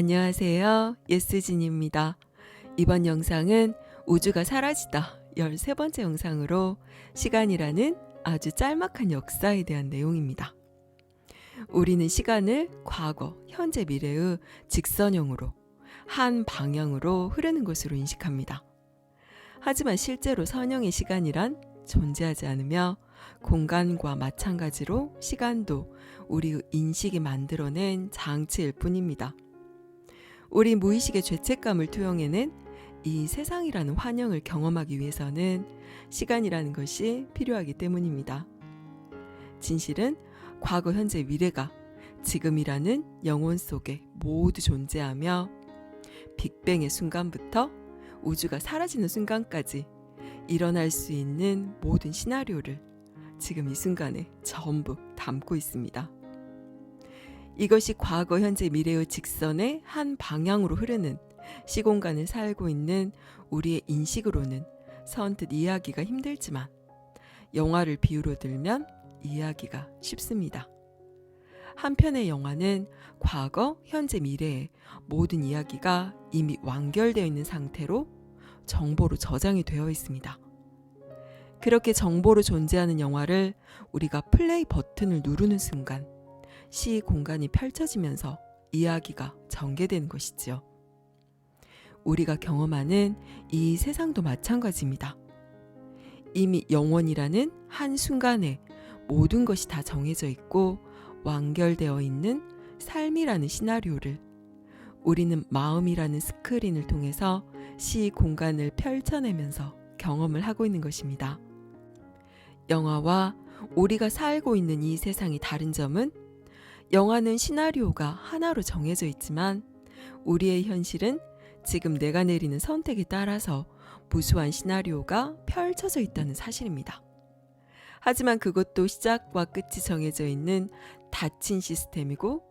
안녕하세요. 예스진입니다. 이번 영상은 우주가 사라지다 13번째 영상으로 시간이라는 아주 짤막한 역사에 대한 내용입니다. 우리는 시간을 과거, 현재, 미래의 직선형으로 한 방향으로 흐르는 것으로 인식합니다. 하지만 실제로 선형의 시간이란 존재하지 않으며 공간과 마찬가지로 시간도 우리의 인식이 만들어낸 장치일 뿐입니다. 우리 무의식의 죄책감을 투영해낸 이 세상이라는 환영을 경험하기 위해서는 시간이라는 것이 필요하기 때문입니다. 진실은 과거, 현재, 미래가 지금이라는 영혼 속에 모두 존재하며 빅뱅의 순간부터 우주가 사라지는 순간까지 일어날 수 있는 모든 시나리오를 지금 이 순간에 전부 담고 있습니다. 이것이 과거, 현재, 미래의 직선의 한 방향으로 흐르는 시공간을 살고 있는 우리의 인식으로는 선뜻 이해하기가 힘들지만 영화를 비유로 들면 이해하기가 쉽습니다. 한편의 영화는 과거, 현재, 미래의 모든 이야기가 이미 완결되어 있는 상태로 정보로 저장이 되어 있습니다. 그렇게 정보로 존재하는 영화를 우리가 플레이 버튼을 누르는 순간 시 공간이 펼쳐지면서 이야기가 전개되는 것이지요. 우리가 경험하는 이 세상도 마찬가지입니다. 이미 영원이라는 한 순간에 모든 것이 다 정해져 있고 완결되어 있는 삶이라는 시나리오를 우리는 마음이라는 스크린을 통해서 시 공간을 펼쳐내면서 경험을 하고 있는 것입니다. 영화와 우리가 살고 있는 이 세상이 다른 점은 영화는 시나리오가 하나로 정해져 있지만 우리의 현실은 지금 내가 내리는 선택에 따라서 무수한 시나리오가 펼쳐져 있다는 사실입니다. 하지만 그것도 시작과 끝이 정해져 있는 닫힌 시스템이고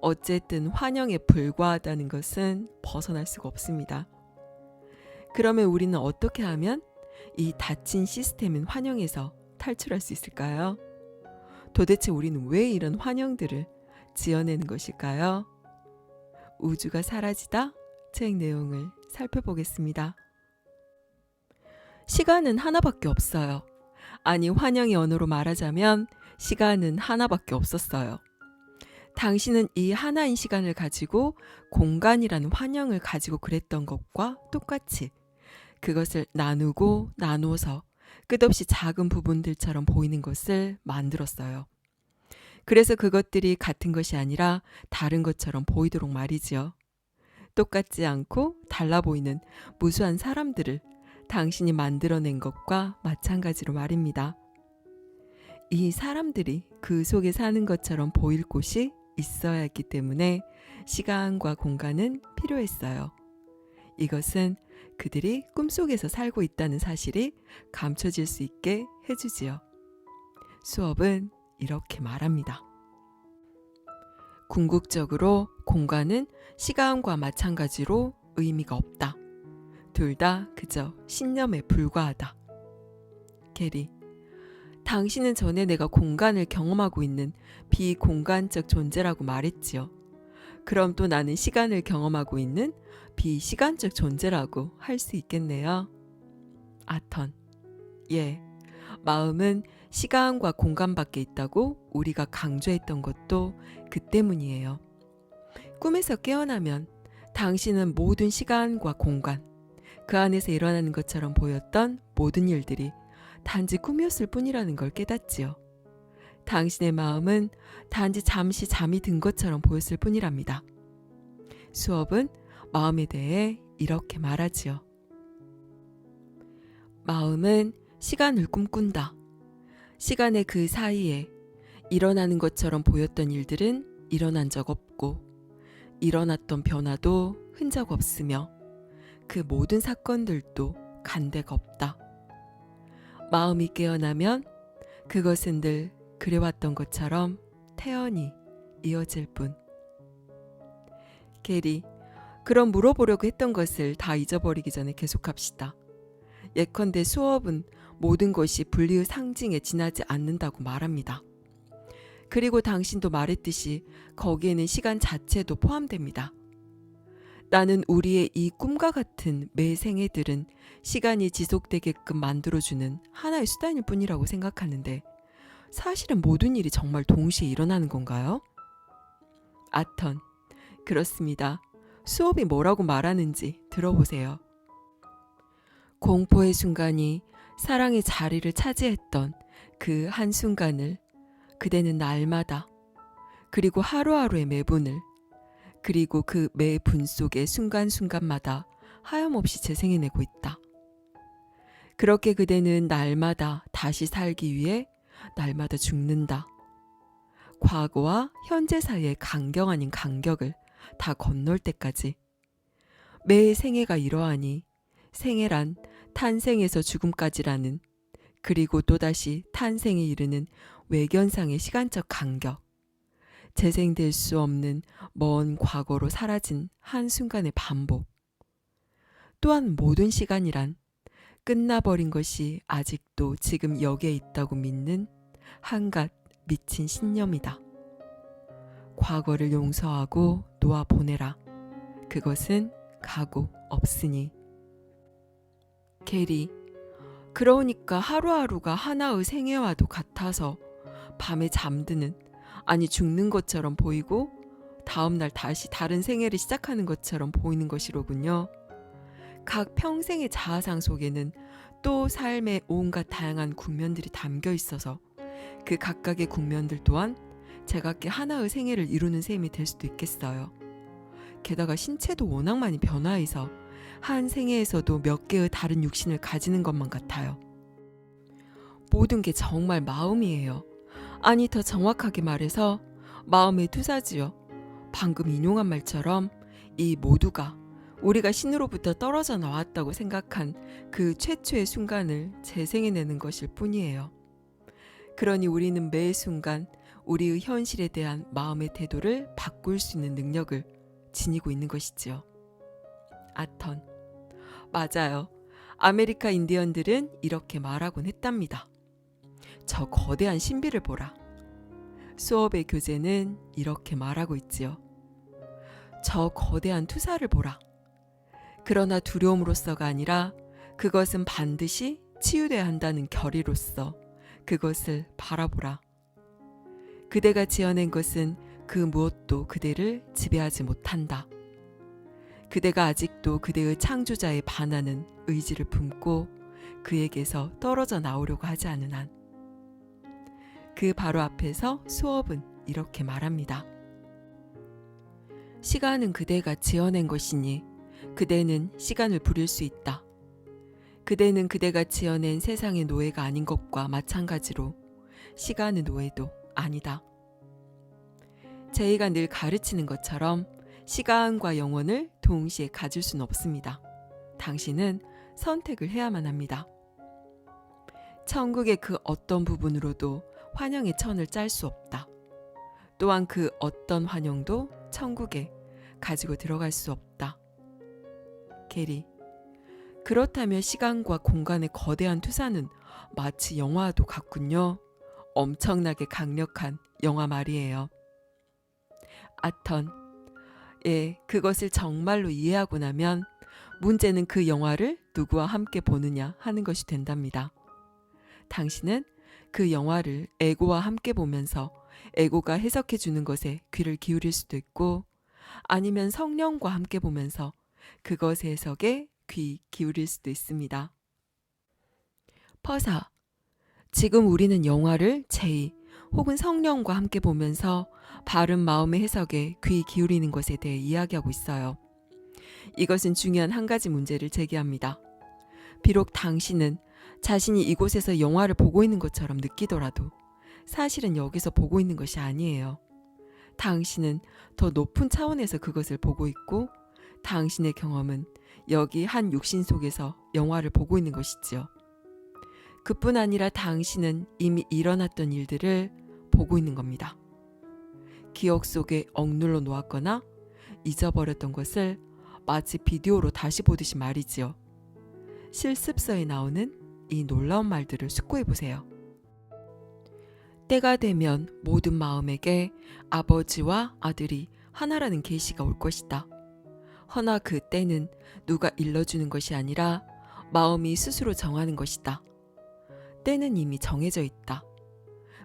어쨌든 환영에 불과하다는 것은 벗어날 수가 없습니다. 그러면 우리는 어떻게 하면 이 닫힌 시스템인 환영에서 탈출할 수 있을까요? 도대체 우리는 왜 이런 환영들을 지어내는 것일까요? 우주가 사라지다 책 내용을 살펴보겠습니다. 시간은 하나밖에 없어요. 아니, 환영의 언어로 말하자면 시간은 하나밖에 없었어요. 당신은 이 하나인 시간을 가지고 공간이라는 환영을 가지고 그랬던 것과 똑같이 그것을 나누고 나누어서 끝없이 작은 부분들처럼 보이는 것을 만들었어요. 그래서 그것들이 같은 것이 아니라 다른 것처럼 보이도록 말이지요. 똑같지 않고 달라 보이는 무수한 사람들을 당신이 만들어낸 것과 마찬가지로 말입니다. 이 사람들이 그 속에 사는 것처럼 보일 곳이 있어야 했기 때문에 시간과 공간은 필요했어요. 이것은 그들이 꿈속에서 살고 있다는 사실이 감춰질 수 있게 해주지요. 수업은 이렇게 말합니다. 궁극적으로 공간은 시간과 마찬가지로 의미가 없다. 둘 다 그저 신념에 불과하다. 게리. 당신은 전에 내가 공간을 경험하고 있는 비공간적 존재라고 말했지요. 그럼 또 나는 시간을 경험하고 있는 비시간적 존재라고 할 수 있겠네요. 아턴. 예. 마음은 시간과 공간 밖에 있다고 우리가 강조했던 것도 그 때문이에요. 꿈에서 깨어나면 당신은 모든 시간과 공간, 그 안에서 일어나는 것처럼 보였던 모든 일들이 단지 꿈이었을 뿐이라는 걸 깨닫지요. 당신의 마음은 단지 잠시 잠이 든 것처럼 보였을 뿐이랍니다. 수업은 마음에 대해 이렇게 말하지요. 마음은 시간을 꿈꾼다. 시간의 그 사이에 일어나는 것처럼 보였던 일들은 일어난 적 없고, 일어났던 변화도 흔적 없으며, 그 모든 사건들도 간 데가 없다. 마음이 깨어나면 그것은 늘 그래왔던 것처럼 태연히 이어질 뿐. 게리, 그럼 물어보려고 했던 것을 다 잊어버리기 전에 계속합시다. 예컨대 수업은 모든 것이 분리의 상징에 지나지 않는다고 말합니다. 그리고 당신도 말했듯이 거기에는 시간 자체도 포함됩니다. 나는 우리의 이 꿈과 같은 매 생애들은 시간이 지속되게끔 만들어주는 하나의 수단일 뿐이라고 생각하는데 사실은 모든 일이 정말 동시에 일어나는 건가요? 아턴, 그렇습니다. 수업이 뭐라고 말하는지 들어보세요. 공포의 순간이 사랑의 자리를 차지했던 그 한순간을 그대는 날마다 그리고 하루하루의 매분을 그리고 그 매분 속의 순간순간마다 하염없이 재생해내고 있다. 그렇게 그대는 날마다 다시 살기 위해 날마다 죽는다. 과거와 현재 사이의 간격 아닌 간격을 다 건널 때까지 매 생애가 이러하니 생애란 탄생에서 죽음까지라는 그리고 또다시 탄생에 이르는 외견상의 시간적 간격 재생될 수 없는 먼 과거로 사라진 한순간의 반복 또한 모든 시간이란 끝나버린 것이 아직도 지금 여기에 있다고 믿는 한갓 미친 신념이다. 과거를 용서하고 놓아 보내라. 그것은 가고 없으니. 게리. 그러니까 하루하루가 하나의 생애와도 같아서 밤에 잠드는, 아니 죽는 것처럼 보이고 다음날 다시 다른 생애를 시작하는 것처럼 보이는 것이로군요. 각 평생의 자아상 속에는 또 삶의 온갖 다양한 국면들이 담겨 있어서 그 각각의 국면들 또한 제각기 하나의 생애를 이루는 셈이 될 수도 있겠어요. 게다가 신체도 워낙 많이 변화해서 한 생애에서도 몇 개의 다른 육신을 가지는 것만 같아요. 모든 게 정말 마음이에요. 아니 더 정확하게 말해서 마음의 투사지요. 방금 인용한 말처럼 이 모두가 우리가 신으로부터 떨어져 나왔다고 생각한 그 최초의 순간을 재생해내는 것일 뿐이에요. 그러니 우리는 매 순간 우리의 현실에 대한 마음의 태도를 바꿀 수 있는 능력을 지니고 있는 것이지요. 아턴. 맞아요. 아메리카 인디언들은 이렇게 말하곤 했답니다. 저 거대한 신비를 보라. 수업의 교재는 이렇게 말하고 있지요. 저 거대한 투사를 보라. 그러나 두려움으로서가 아니라 그것은 반드시 치유돼야 한다는 결의로서 그것을 바라보라. 그대가 지어낸 것은 그 무엇도 그대를 지배하지 못한다. 그대가 아직도 그대의 창조자에 반하는 의지를 품고 그에게서 떨어져 나오려고 하지 않은 한. 그 바로 앞에서 수업은 이렇게 말합니다. 시간은 그대가 지어낸 것이니 그대는 시간을 부릴 수 있다. 그대는 그대가 지어낸 세상의 노예가 아닌 것과 마찬가지로 시간의 노예도 아니다. 제이가 늘 가르치는 것처럼 시간과 영혼을 동시에 가질 수는 없습니다. 당신은 선택을 해야만 합니다. 천국의 그 어떤 부분으로도 환영의 천을 짤 수 없다. 또한 그 어떤 환영도 천국에 가지고 들어갈 수 없다. 게리. 그렇다면 시간과 공간의 거대한 투사는 마치 영화와도 같군요. 엄청나게 강력한 영화 말이에요. 아턴. 예, 그것을 정말로 이해하고 나면 문제는 그 영화를 누구와 함께 보느냐 하는 것이 된답니다. 당신은 그 영화를 에고와 함께 보면서 에고가 해석해 주는 것에 귀를 기울일 수도 있고 아니면 성령과 함께 보면서 그것의 해석에 귀 기울일 수도 있습니다. 퍼사. 지금 우리는 영화를 제이 혹은 성령과 함께 보면서 바른 마음의 해석에 귀 기울이는 것에 대해 이야기하고 있어요. 이것은 중요한 한 가지 문제를 제기합니다. 비록 당신은 자신이 이곳에서 영화를 보고 있는 것처럼 느끼더라도 사실은 여기서 보고 있는 것이 아니에요. 당신은 더 높은 차원에서 그것을 보고 있고 당신의 경험은 여기 한 육신 속에서 영화를 보고 있는 것이지요. 그뿐 아니라 당신은 이미 일어났던 일들을 보고 있는 겁니다. 기억 속에 억눌러 놓았거나 잊어버렸던 것을 마치 비디오로 다시 보듯이 말이지요. 실습서에 나오는 이 놀라운 말들을 숙고해 보세요. 때가 되면 모든 마음에게 아버지와 아들이 하나라는 계시가 올 것이다. 허나 그 때는 누가 일러주는 것이 아니라 마음이 스스로 정하는 것이다. 때는 이미 정해져 있다.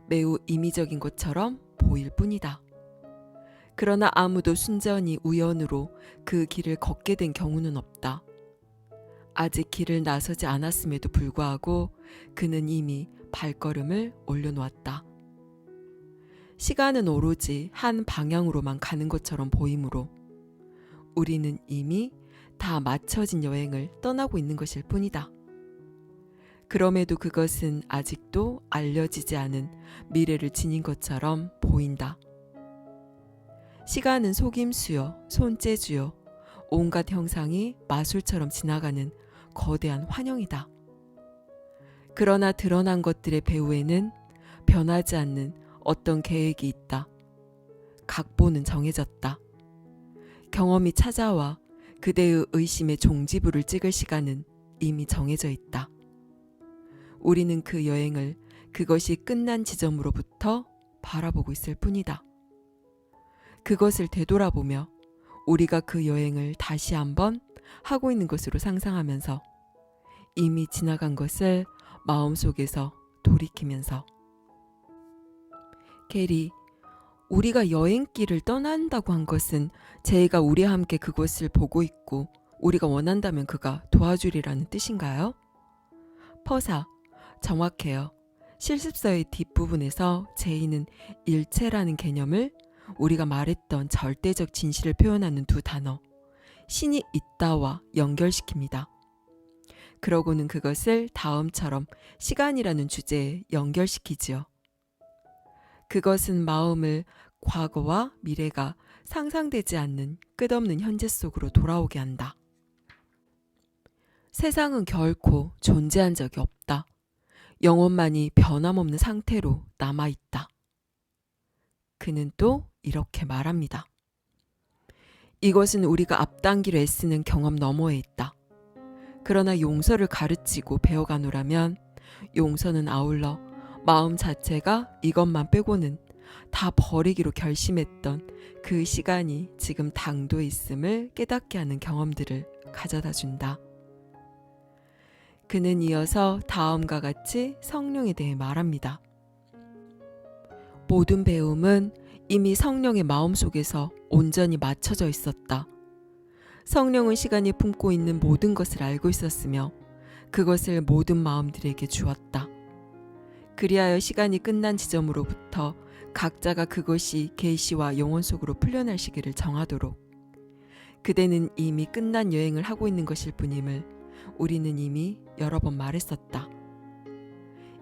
매우 임의적인 것처럼 보일 뿐이다. 그러나 아무도 순전히 우연으로 그 길을 걷게 된 경우는 없다. 아직 길을 나서지 않았음에도 불구하고 그는 이미 발걸음을 올려놓았다. 시간은 오로지 한 방향으로만 가는 것처럼 보이므로 우리는 이미 다 맞춰진 여행을 떠나고 있는 것일 뿐이다. 그럼에도 그것은 아직도 알려지지 않은 미래를 지닌 것처럼 보인다. 시간은 속임수요, 손재주요, 온갖 형상이 마술처럼 지나가는 거대한 환영이다. 그러나 드러난 것들의 배후에는 변하지 않는 어떤 계획이 있다. 각본은 정해졌다. 경험이 찾아와 그대의 의심의 종지부를 찍을 시간은 이미 정해져 있다. 우리는 그 여행을 그것이 끝난 지점으로부터 바라보고 있을 뿐이다. 그것을 되돌아보며 우리가 그 여행을 다시 한번 하고 있는 것으로 상상하면서 이미 지나간 것을 마음속에서 돌이키면서 게리, 우리가 여행길을 떠난다고 한 것은 제가 우리와 함께 그것을 보고 있고 우리가 원한다면 그가 도와주리라는 뜻인가요? 퍼사, 정확해요. 실습서의 뒷부분에서 제이는 일체라는 개념을 우리가 말했던 절대적 진실을 표현하는 두 단어, 신이 있다와 연결시킵니다. 그러고는 그것을 다음처럼 시간이라는 주제에 연결시키지요. 그것은 마음을 과거와 미래가 상상되지 않는 끝없는 현재 속으로 돌아오게 한다. 세상은 결코 존재한 적이 없다. 영혼만이 변함없는 상태로 남아있다. 그는 또 이렇게 말합니다. 이것은 우리가 앞당기려 애쓰는 경험 너머에 있다. 그러나 용서를 가르치고 배워가노라면 용서는 아울러 마음 자체가 이것만 빼고는 다 버리기로 결심했던 그 시간이 지금 당도에 있음을 깨닫게 하는 경험들을 가져다 준다. 그는 이어서 다음과 같이 성령에 대해 말합니다. 모든 배움은 이미 성령의 마음 속에서 온전히 맞춰져 있었다. 성령은 시간이 품고 있는 모든 것을 알고 있었으며 그것을 모든 마음들에게 주었다. 그리하여 시간이 끝난 지점으로부터 각자가 그것이 계시와 영혼 속으로 풀려날 시기를 정하도록 그대는 이미 끝난 여행을 하고 있는 것일 뿐임을 우리는 이미 여러 번 말했었다.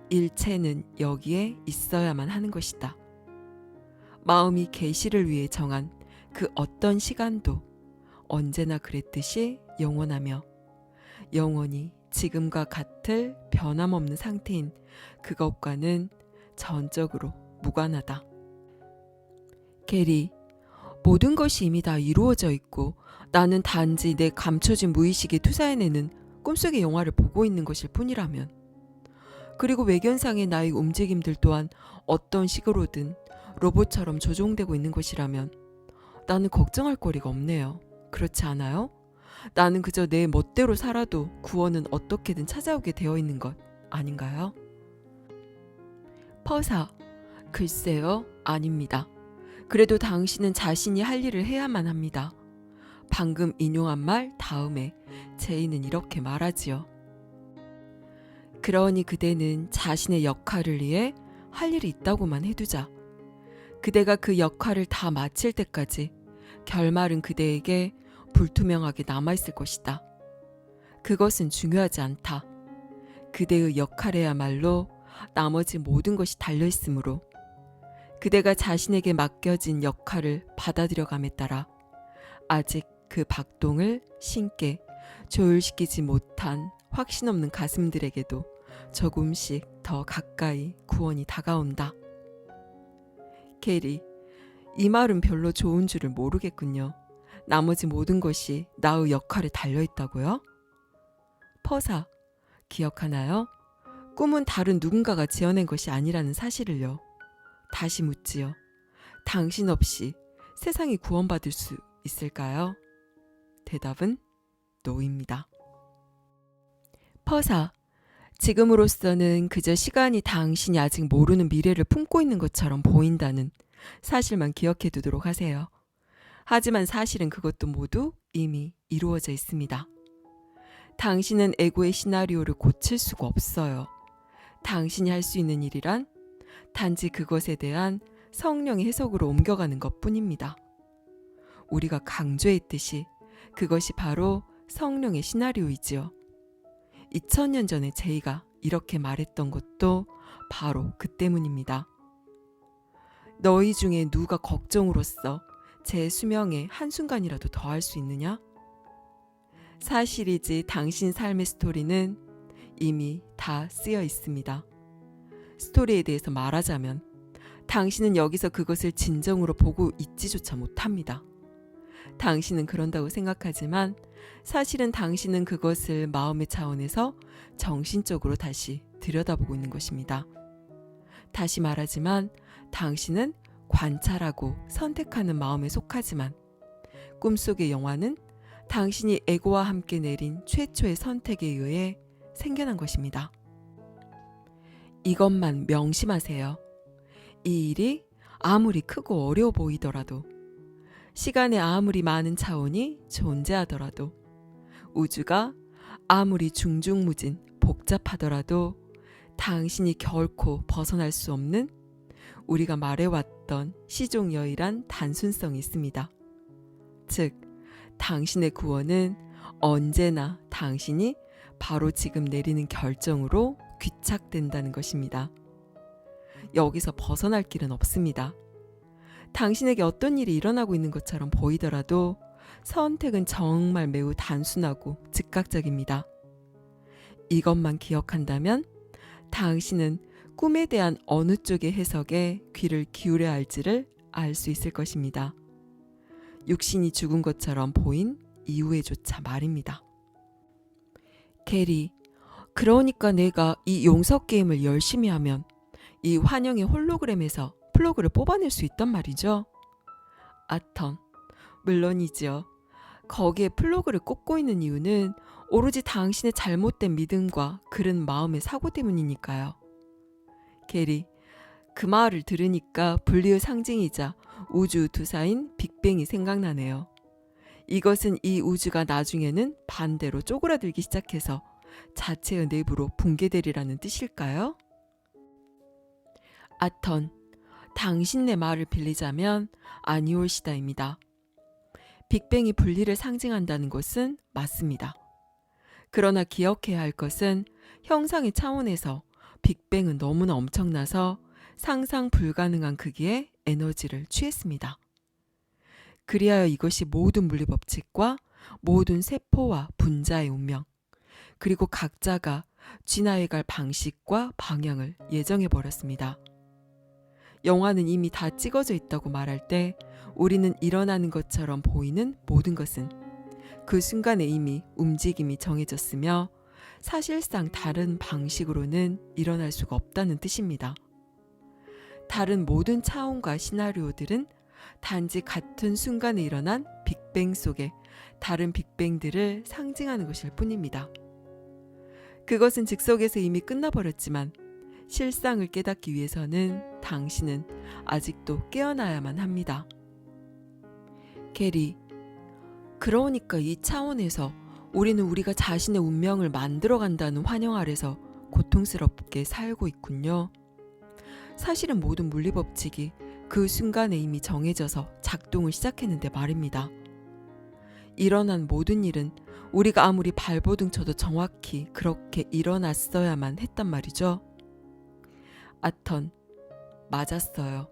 일체는 여기에 있어야만 하는 것이다. 마음이 계시를 위해 정한 그 어떤 시간도 언제나 그랬듯이 영원하며 영원히 지금과 같을 변함없는 상태인 그것과는 전적으로 무관하다. 게리, 모든 것이 이미 다 이루어져 있고 나는 단지 내 감춰진 무의식에 투사해내는 꿈속의 영화를 보고 있는 것일 뿐이라면 그리고 외견상의 나의 움직임들 또한 어떤 식으로든 로봇처럼 조종되고 있는 것이라면 나는 걱정할 거리가 없네요. 그렇지 않아요? 나는 그저 내 멋대로 살아도 구원은 어떻게든 찾아오게 되어 있는 것 아닌가요? 퍼사, 글쎄요, 아닙니다. 그래도 당신은 자신이 할 일을 해야만 합니다. 방금 인용한 말 다음에 제이는 이렇게 말하지요. 그러니 그대는 자신의 역할을 위해 할 일이 있다고만 해두자. 그대가 그 역할을 다 마칠 때까지 결말은 그대에게 불투명하게 남아있을 것이다. 그것은 중요하지 않다. 그대의 역할에야말로 나머지 모든 것이 달려있으므로 그대가 자신에게 맡겨진 역할을 받아들여감에 따라 아직 그 박동을 신께 조율시키지 못한 확신 없는 가슴들에게도 조금씩 더 가까이 구원이 다가온다. 게리, 이 말은 별로 좋은 줄을 모르겠군요. 나머지 모든 것이 나의 역할에 달려 있다고요? 퍼사, 기억하나요? 꿈은 다른 누군가가 지어낸 것이 아니라는 사실을요. 다시 묻지요. 당신 없이 세상이 구원받을 수 있을까요? 대답은 노입니다. 퍼사. 지금으로서는 그저 시간이 당신이 아직 모르는 미래를 품고 있는 것처럼 보인다는 사실만 기억해 두도록 하세요. 하지만 사실은 그것도 모두 이미 이루어져 있습니다. 당신은 에고의 시나리오를 고칠 수가 없어요. 당신이 할 수 있는 일이란 단지 그것에 대한 성령의 해석으로 옮겨가는 것 뿐입니다. 우리가 강조했듯이 그것이 바로 성령의 시나리오이지요. 2000년 전에 제이가 이렇게 말했던 것도 바로 그 때문입니다. 너희 중에 누가 걱정으로써 제 수명에 한순간이라도 더할 수 있느냐? 사실이지 당신 삶의 스토리는 이미 다 쓰여 있습니다. 스토리에 대해서 말하자면 당신은 여기서 그것을 진정으로 보고 있지조차 못합니다. 당신은 그런다고 생각하지만 사실은 당신은 그것을 마음의 차원에서 정신적으로 다시 들여다보고 있는 것입니다. 다시 말하지만 당신은 관찰하고 선택하는 마음에 속하지만 꿈속의 영화는 당신이 에고와 함께 내린 최초의 선택에 의해 생겨난 것입니다. 이것만 명심하세요. 이 일이 아무리 크고 어려워 보이더라도 시간에 아무리 많은 차원이 존재하더라도 우주가 아무리 중중무진 복잡하더라도 당신이 결코 벗어날 수 없는 우리가 말해왔던 시종여일한 단순성이 있습니다. 즉, 당신의 구원은 언제나 당신이 바로 지금 내리는 결정으로 귀착된다는 것입니다. 여기서 벗어날 길은 없습니다. 당신에게 어떤 일이 일어나고 있는 것처럼 보이더라도 선택은 정말 매우 단순하고 즉각적입니다. 이것만 기억한다면 당신은 꿈에 대한 어느 쪽의 해석에 귀를 기울여야 할지를 알 수 있을 것입니다. 육신이 죽은 것처럼 보인 이후에조차 말입니다. 게리, 그러니까 내가 이 용서 게임을 열심히 하면 이 환영의 홀로그램에서 플로그를 뽑아낼 수 있단 말이죠. 아턴, 물론이지요. 거기에 플로그를 꽂고 있는 이유는 오로지 당신의 잘못된 믿음과 그른 마음의 사고 때문이니까요. 게리, 그 말을 들으니까 분리의 상징이자 우주 두사인 빅뱅이 생각나네요. 이것은 이 우주가 나중에는 반대로 쪼그라들기 시작해서 자체의 내부로 붕괴되리라는 뜻일까요? 아턴, 당신네 말을 빌리자면 아니올시다입니다. 빅뱅이 분리를 상징한다는 것은 맞습니다. 그러나 기억해야 할 것은 형상의 차원에서 빅뱅은 너무나 엄청나서 상상 불가능한 크기의 에너지를 취했습니다. 그리하여 이것이 모든 물리 법칙과 모든 세포와 분자의 운명, 그리고 각자가 진화해 갈 방식과 방향을 예정해 버렸습니다. 영화는 이미 다 찍어져 있다고 말할 때 우리는 일어나는 것처럼 보이는 모든 것은 그 순간에 이미 움직임이 정해졌으며 사실상 다른 방식으로는 일어날 수가 없다는 뜻입니다. 다른 모든 차원과 시나리오들은 단지 같은 순간에 일어난 빅뱅 속에 다른 빅뱅들을 상징하는 것일 뿐입니다. 그것은 즉석에서 이미 끝나버렸지만 실상을 깨닫기 위해서는 당신은 아직도 깨어나야만 합니다. 게리, 그러니까 이 차원에서 우리는 우리가 자신의 운명을 만들어 간다는 환영 아래서 고통스럽게 살고 있군요. 사실은 모든 물리 법칙이 그 순간에 이미 정해져서 작동을 시작했는데 말입니다. 일어난 모든 일은 우리가 아무리 발버둥 쳐도 정확히 그렇게 일어났어야만 했단 말이죠. 아턴, 맞았어요.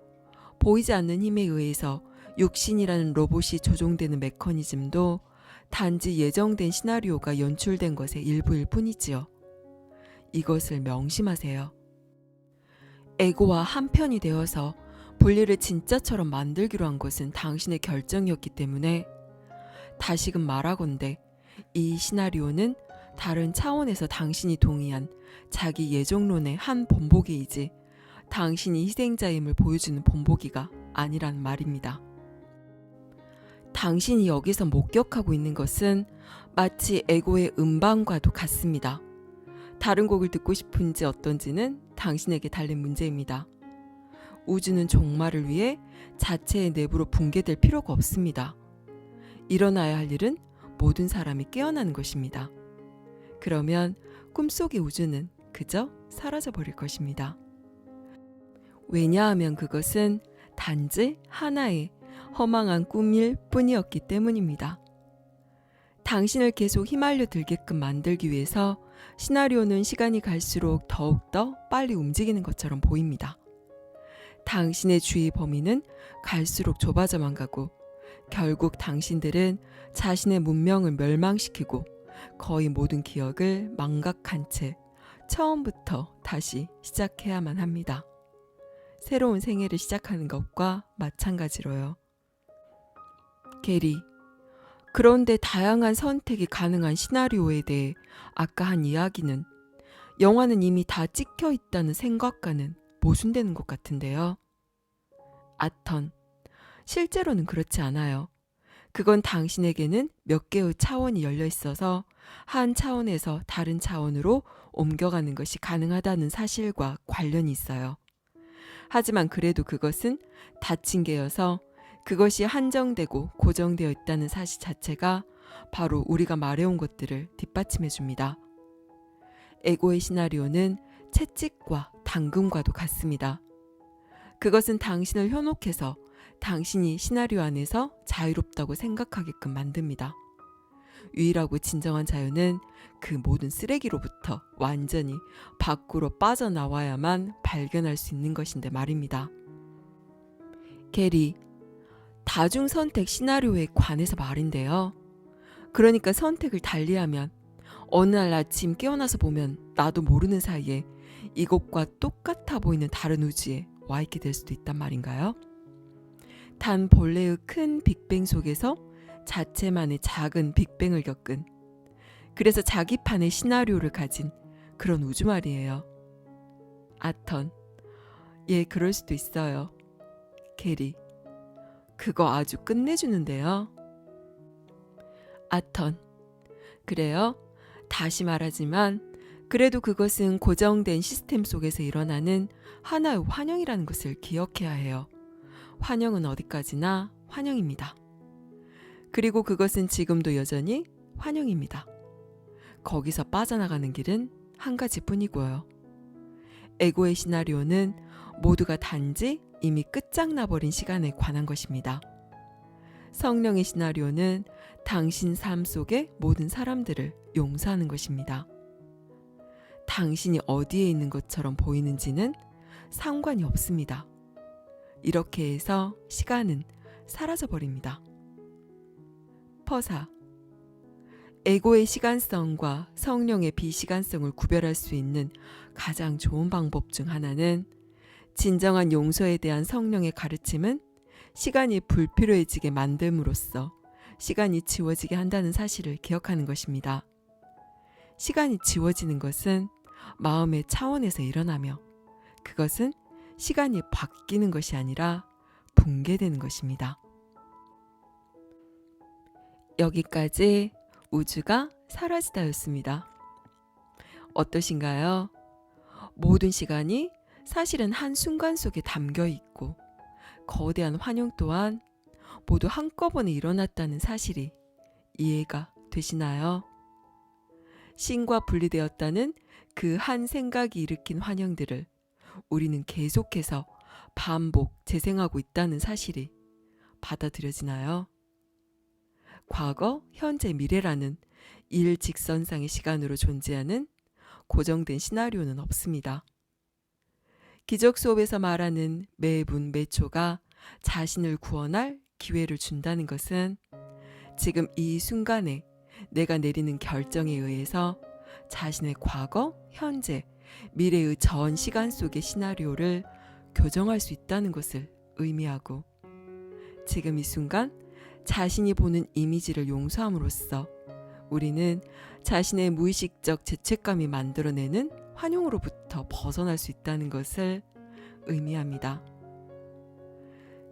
보이지 않는 힘에 의해서 육신이라는 로봇이 조종되는 메커니즘도 단지 예정된 시나리오가 연출된 것의 일부일 뿐이지요. 이것을 명심하세요. 에고와 한편이 되어서 분리를 진짜처럼 만들기로 한 것은 당신의 결정이었기 때문에 다시금 말하건대 이 시나리오는 다른 차원에서 당신이 동의한 자기 예정론의 한 본보기이지 당신이 희생자임을 보여주는 본보기가 아니란 말입니다. 당신이 여기서 목격하고 있는 것은 마치 에고의 음반과도 같습니다. 다른 곡을 듣고 싶은지 어떤지는 당신에게 달린 문제입니다. 우주는 종말을 위해 자체의 내부로 붕괴될 필요가 없습니다. 일어나야 할 일은 모든 사람이 깨어나는 것입니다. 그러면 꿈속의 우주는 그저 사라져 버릴 것입니다. 왜냐하면 그것은 단지 하나의 허망한 꿈일 뿐이었기 때문입니다. 당신을 계속 휘말려 들게끔 만들기 위해서 시나리오는 시간이 갈수록 더욱더 빨리 움직이는 것처럼 보입니다. 당신의 주의 범위는 갈수록 좁아져만 가고 결국 당신들은 자신의 문명을 멸망시키고 거의 모든 기억을 망각한 채 처음부터 다시 시작해야만 합니다. 새로운 생애를 시작하는 것과 마찬가지로요. 게리. 그런데 다양한 선택이 가능한 시나리오에 대해 아까 한 이야기는 영화는 이미 다 찍혀 있다는 생각과는 모순되는 것 같은데요. 아턴. 실제로는 그렇지 않아요. 그건 당신에게는 몇 개의 차원이 열려 있어서 한 차원에서 다른 차원으로 옮겨가는 것이 가능하다는 사실과 관련이 있어요. 하지만 그래도 그것은 닫힌 게여서 그것이 한정되고 고정되어 있다는 사실 자체가 바로 우리가 말해온 것들을 뒷받침해 줍니다. 에고의 시나리오는 채찍과 당근과도 같습니다. 그것은 당신을 현혹해서 당신이 시나리오 안에서 자유롭다고 생각하게끔 만듭니다. 유일하고 진정한 자유는 그 모든 쓰레기로부터 완전히 밖으로 빠져나와야만 발견할 수 있는 것인데 말입니다. 게리, 다중 선택 시나리오에 관해서 말인데요. 그러니까 선택을 달리하면 어느 날 아침 깨어나서 보면 나도 모르는 사이에 이것과 똑같아 보이는 다른 우주에 와 있게 될 수도 있단 말인가요? 단 본래의 큰 빅뱅 속에서 자체만의 작은 빅뱅을 겪은 그래서 자기판의 시나리오를 가진 그런 우주 말이에요. 아턴. 예, 그럴 수도 있어요. 게리. 그거 아주 끝내주는데요. 아턴. 그래요? 다시 말하지만 그래도 그것은 고정된 시스템 속에서 일어나는 하나의 환영이라는 것을 기억해야 해요. 환영은 어디까지나 환영입니다. 그리고 그것은 지금도 여전히 환영입니다. 거기서 빠져나가는 길은 한 가지 뿐이고요. 에고의 시나리오는 모두가 단지 이미 끝장나버린 시간에 관한 것입니다. 성령의 시나리오는 당신 삶 속의 모든 사람들을 용서하는 것입니다. 당신이 어디에 있는 것처럼 보이는지는 상관이 없습니다. 이렇게 해서 시간은 사라져 버립니다. 퍼사. 에고의 시간성과 성령의 비시간성을 구별할 수 있는 가장 좋은 방법 중 하나는 진정한 용서에 대한 성령의 가르침은 시간이 불필요해지게 만듦으로써 시간이 지워지게 한다는 사실을 기억하는 것입니다. 시간이 지워지는 것은 마음의 차원에서 일어나며 그것은 시간이 바뀌는 것이 아니라 붕괴되는 것입니다. 여기까지 우주가 사라지다였습니다. 어떠신가요? 모든 시간이 사실은 한 순간 속에 담겨 있고 거대한 환영 또한 모두 한꺼번에 일어났다는 사실이 이해가 되시나요? 신과 분리되었다는 그 한 생각이 일으킨 환영들을 우리는 계속해서 반복 재생하고 있다는 사실이 받아들여지나요? 과거, 현재, 미래라는 일직선상의 시간으로 존재하는 고정된 시나리오는 없습니다. 기적 수업에서 말하는 매분 매초가 자신을 구원할 기회를 준다는 것은 지금 이 순간에 내가 내리는 결정에 의해서 자신의 과거, 현재, 미래의 전 시간 속의 시나리오를 교정할 수 있다는 것을 의미하고 지금 이 순간 자신이 보는 이미지를 용서함으로써 우리는 자신의 무의식적 죄책감이 만들어내는 환영으로부터 벗어날 수 있다는 것을 의미합니다.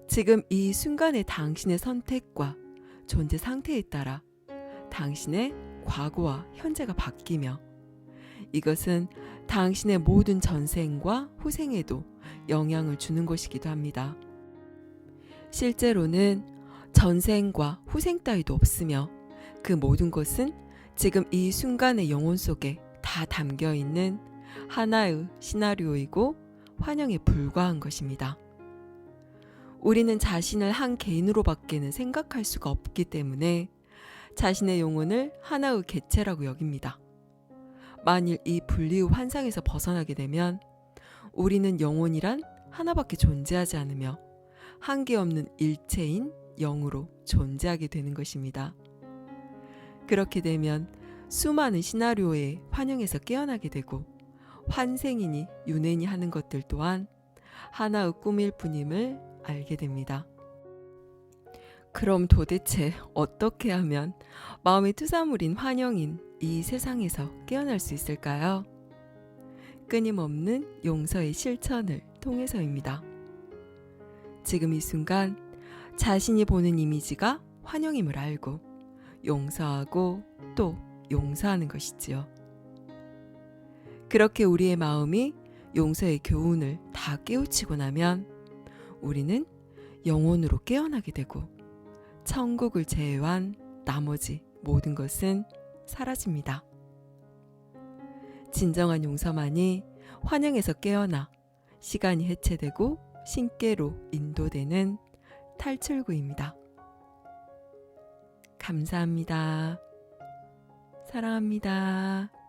지금 이 순간의 당신의 선택과 존재 상태에 따라 당신의 과거와 현재가 바뀌며 이것은 당신의 모든 전생과 후생에도 영향을 주는 것이기도 합니다. 실제로는 전생과 후생 따위도 없으며 그 모든 것은 지금 이 순간의 영혼 속에 다 담겨 있는 하나의 시나리오이고 환영에 불과한 것입니다. 우리는 자신을 한 개인으로밖에는 생각할 수가 없기 때문에 자신의 영혼을 하나의 개체라고 여깁니다. 만일 이 분리의 환상에서 벗어나게 되면 우리는 영혼이란 하나밖에 존재하지 않으며 한계 없는 일체인 영으로 존재하게 되는 것입니다. 그렇게 되면 수많은 시나리오의 환영에서 깨어나게 되고 환생이니 윤회니 하는 것들 또한 하나의 꿈일 뿐임을 알게 됩니다. 그럼 도대체 어떻게 하면 마음의 투사물인 환영인 이 세상에서 깨어날 수 있을까요? 끊임없는 용서의 실천을 통해서입니다. 지금 이 순간 자신이 보는 이미지가 환영임을 알고 용서하고 또 용서하는 것이지요. 그렇게 우리의 마음이 용서의 교훈을 다 깨우치고 나면 우리는 영혼으로 깨어나게 되고 천국을 제외한 나머지 모든 것은 사라집니다. 진정한 용서만이 환영에서 깨어나 시간이 해체되고 신께로 인도되는 탈출구입니다. 감사합니다. 사랑합니다.